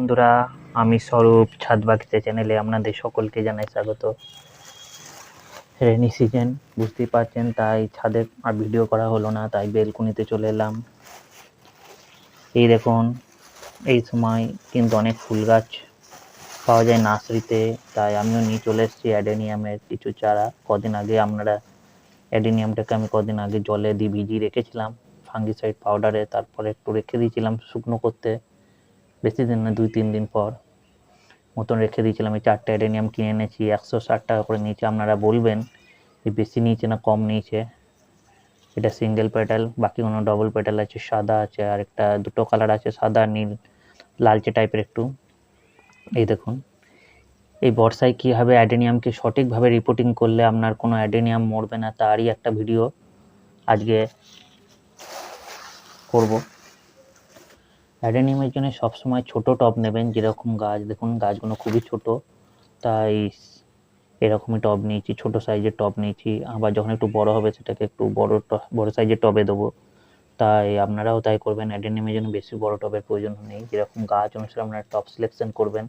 বন্ধুরা, আমি স্বরূপ ছাদ বাগিচা চ্যানেলে আপনাদের সকলকে জানাই স্বাগত। রেনি সিজন, বুঝতেই পারছেন, তাই ছাদে আর ভিডিও করা হলো না, তাই বেলকুনিতে চলে এলাম। এই দেখুন, এই সময় কিন্তু অনেক ফুল গাছ পাওয়া যায় নার্সারিতে, তাই আমিও নিয়ে চলে এসেছি অ্যাডেনিয়ামের কিছু চারা। কদিন আগে আপনারা অ্যাডেনিয়ামটাকে আমি কদিন আগে জলে দিয়ে ভিজিয়ে রেখেছিলাম, ফাঙ্গিসাইড পাউডারে, তারপরে একটু রেখে দিয়েছিলাম শুকনো করতে। বেশি দিন না দুই তিন দিন পর। মতন রেখে দিয়েছিলাম, এই চারটে অ্যাডেনিয়াম কিনে এনেছি, একশো ষাট টাকা করে নিয়েছে। আপনারা বলবেন যে বেশি নিয়েছে না কম নিয়েছে? এটা সিঙ্গেল পেটাল বাকি কোনো ডবল পেটাল আছে, সাদা আছে, আর একটা দুটো কালার আছে, সাদা, নীল, লালচে টাইপের একটু। এই দেখুন, এই বর্ষায় কীভাবে অ্যাডেনিয়ামকে সঠিকভাবে রিপোর্টিং করলে আপনার কোনো অ্যাডেনিয়াম মরবে না, তারই একটা ভিডিও আজকে করব। অ্যাডেনিয়ামের জন্য সবসময় ছোট টব নেবেন, যেরকম গাছ, দেখুন গাছগুলো খুবই ছোট, তাই এরকমই টব নিয়েছি, ছোট সাইজের টব নিয়েছি, আবার যখন একটু বড় হবে সেটাকে একটু বড় বড় সাইজের টবে দেবো, তাই আপনারাও তাই করবেন অ্যাডেনিয়ামের জন্য বেশি বড় টবের প্রয়োজন নেই, যেরকম গাছ অনুসারে আপনারা টব সিলেকশন করবেন,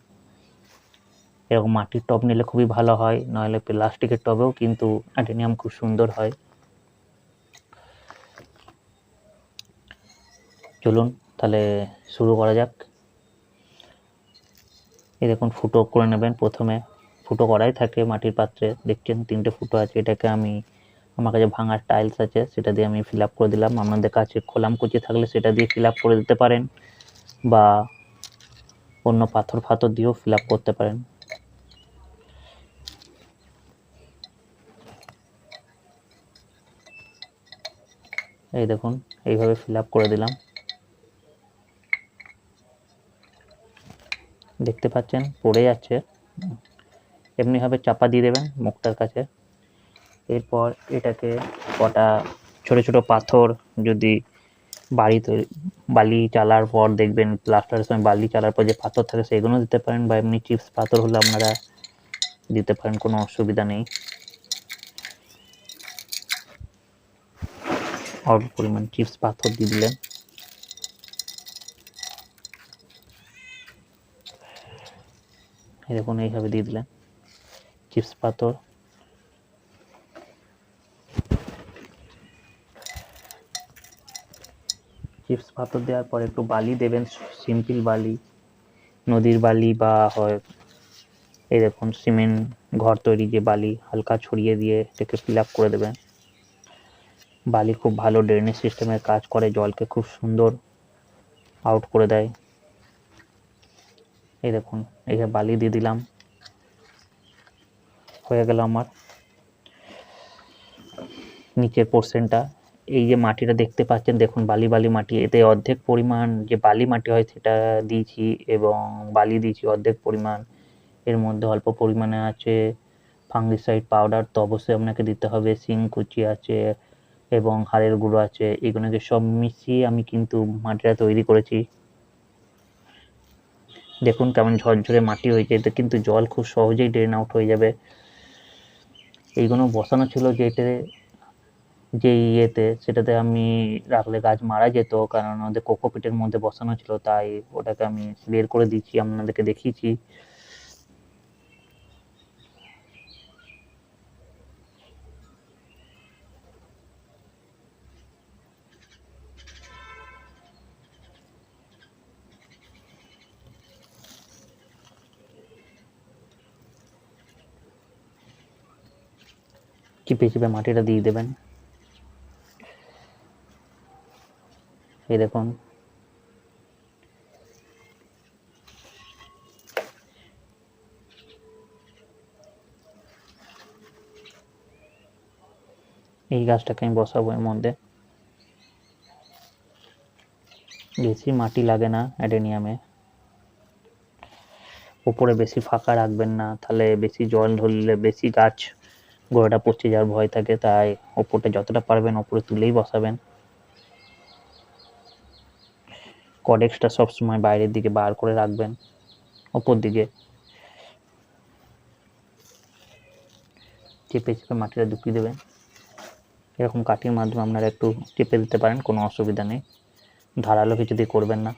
এরকম মাটির টব নিলে খুবই ভালো হয় নাহলে প্লাস্টিকের টবেও কিন্তু অ্যাডেনিয়াম খুব সুন্দর হয়। চলুন তাহলে শুরু করা যাক। এই দেখুন, ফুটো করে নেবেন প্রথমে। ফুটো করাই থাকে, মাটির পাত্রে। দেখছেন, তিনটে ফুটো আছে। এটাকে আমি, আমার কাছে ভাঙার টাইলস আছে, সেটা দিয়ে আমি ফিল করে দিলাম। আপনাদের কাছে খোলাম কুচি থাকলে সেটা দিয়ে ফিল করে দিতে পারেন বা অন্য পাথর ফাথর দিয়েও ফিল করতে পারেন। এই দেখুন, এইভাবে ফিল করে দিলাম। দেখতে পাচ্ছেন, পড়ে যাচ্ছে। এমনিভাবে চাপা দিয়ে দেবেন মুখটার কাছে। এরপর এটাকে কটা ছোট ছোট পাথর যদি বাড়ি তৈরি বালি চালার পর দেখবেন প্লাস্টারের সময় বালি চালার পর যে পাথর থাকে সেগুলো দিতে পারেন বা এমনি চিপস পাথর হলে আপনারা দিতে পারেন, কোনো অসুবিধা নেই। অল্প পরিমাণ চিপস পাথর দিয়ে দিলেন। এই দেখুন এইভাবে দিয়ে দিলেন চিপস পাথর চিপস পাথর দেওয়ার পর একটু বালি দেবেন, সিম্পল বালি, নদীর বালি বা হয় এই দেখুন, সিমেন্ট ঘর তৈরি যে বালি, হালকা ছড়িয়ে দিয়ে এটাকে ফিল আপ করে দেবেন। বালি খুব ভালো ড্রেনেজ সিস্টেমের কাজ করে, জলকে খুব সুন্দর আউট করে দেয়। এই দেখুন যে বালি দিয়ে দিলাম। হয়ে গেল আমার নিচের পোর্শনটা এই যে মাটিটা দেখতে পাচ্ছেন, দেখুন বালি বালি মাটি, এতে অর্ধেক পরিমাণ যে বালি মাটি হয় সেটা দিয়েছি এবং বালি দিয়েছি অর্ধেক পরিমাণ। এর মধ্যে অল্প পরিমাণে আছে ফাঙ্গিসাইড পাউডার তো অবশ্যই আপনাকে দিতে হবে সিং কুচি আছে এবং হাড়ের গুঁড়ো আছে। এগুলোকে সব মিশিয়ে আমি কিন্তু মাটিটা তৈরি করেছি। দেখুন কেমন ঝরঝরে মাটি হয়েছে এতে কিন্তু জল খুব সহজেই ড্রেন আউট হয়ে যাবে। এইগুলো বসানো ছিল যেতে যে ইয়েতে, সেটাতে আমি রাখলে গাছ মারা যেত, কারণ আমাদের কোকোপিটের মধ্যে বসানো ছিল, তাই ওটাকে আমি বের করে দিচ্ছি আপনাদেরকে দেখিয়েছি। চিপে চিপে মাটিটা দিয়ে দেবেন। এই দেখুন। এই গাছটাকে আমি বসাবো এর মধ্যে। বেশি মাটি লাগে না অ্যাডেনিয়ামে। উপরে বেশি ফাঁকা রাখবেন না, তাহলে বেশি জল ধরলে বেশি গাছ গোড়াটা পচে যাওয়ার ভয় থাকে, তাই ওপরটা যতটা পারবেন ওপরে তুলেই বসাবেন। কডেক্সটা সবসময় বাইরের দিকে বার করে রাখবেন, ওপর দিকে। চেপে চেপে মাটিটা ঢুকিয়ে দেবেন। এরকম কাঠির মাধ্যমে আপনারা একটু চেপে দিতে পারেন, কোনো অসুবিধা নেই। ধারালো কিছু দিয়ে করবেন না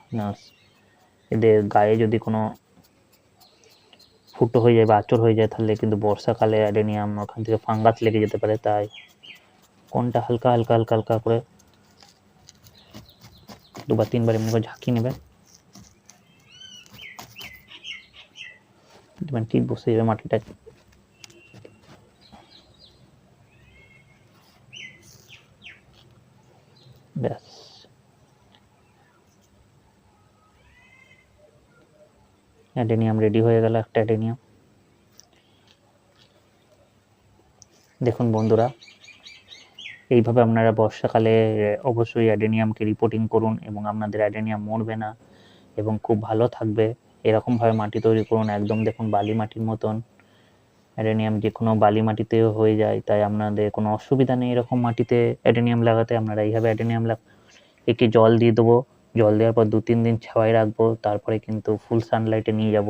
এদের গায়ে যদি কোনো ফুটো হয়ে যায় বা আচর হয়ে যায়, তাহলে কিন্তু বর্ষাকালে অ্যাডেনিয়াম ওখান থেকে ফাঙ্গাস লেগে যেতে পারে, তাই কোনটা হালকা হালকা হালকা হালকা করে দুবার, তিনবার এমনি করে ঝাঁকিয়ে নেবে। দেখবেন ঠিক বসে যাবে মাটিটা। ব্যাস। অ্যাডেনিয়াম রেডি হয়ে গেল একটা অ্যাডেনিয়াম। দেখুন বন্ধুরা, এইভাবে আপনারা বর্ষাকালে অবশ্যই অ্যাডেনিয়ামকে রিপোর্টিং করুন এবং আপনাদের অ্যাডেনিয়াম মরবে না এবং খুব ভালো থাকবে। এরকমভাবে মাটি তৈরি করুন, একদম দেখুন বালি মাটির মতন। অ্যাডেনিয়াম যে কোনো বালি মাটিতেও হয়ে যায়, তাই আপনাদের কোনো অসুবিধা নেই এরকম মাটিতে অ্যাডেনিয়াম লাগাতে। আপনারা এইভাবে অ্যাডেনিয়াম লাগ একে জল দিয়ে দেবো। জল দেওয়ার পর দু তিন দিন ছাওয়ায় রাখব, তারপরে কিন্তু ফুল সানলাইটে নিয়ে যাব।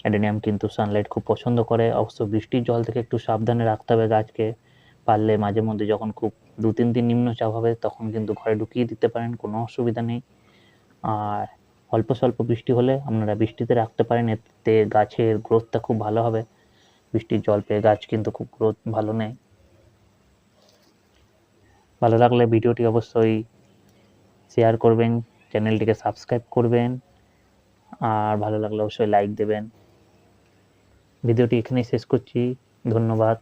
অ্যাডেনিয়াম কিন্তু সানলাইট খুব পছন্দ করে। অবশ্য বৃষ্টির জল থেকে একটু সাবধানে রাখতে হবে গাছকে। পারলে মাঝে মধ্যে যখন খুব দু তিন দিন নিম্নচাপ হবে, তখন কিন্তু ঘরে ঢুকিয়ে দিতে পারেন, কোনো অসুবিধা নেই। আর অল্প স্বল্প বৃষ্টি হলে আপনারা বৃষ্টিতে রাখতে পারেন, এতে গাছের গ্রোথটা খুব ভালো হবে। বৃষ্টির জল পেয়ে গাছ কিন্তু খুব গ্রোথ ভালো নেয়। ভালো লাগলে ভিডিওটি অবশ্যই শেয়ার করবেন। চ্যানেলটিকে সাবস্ক্রাইব করবেন। আর ভালো লাগলে অবশ্যই লাইক দেবেন। ভিডিওটি এখানেই শেষ করছি। ধন্যবাদ।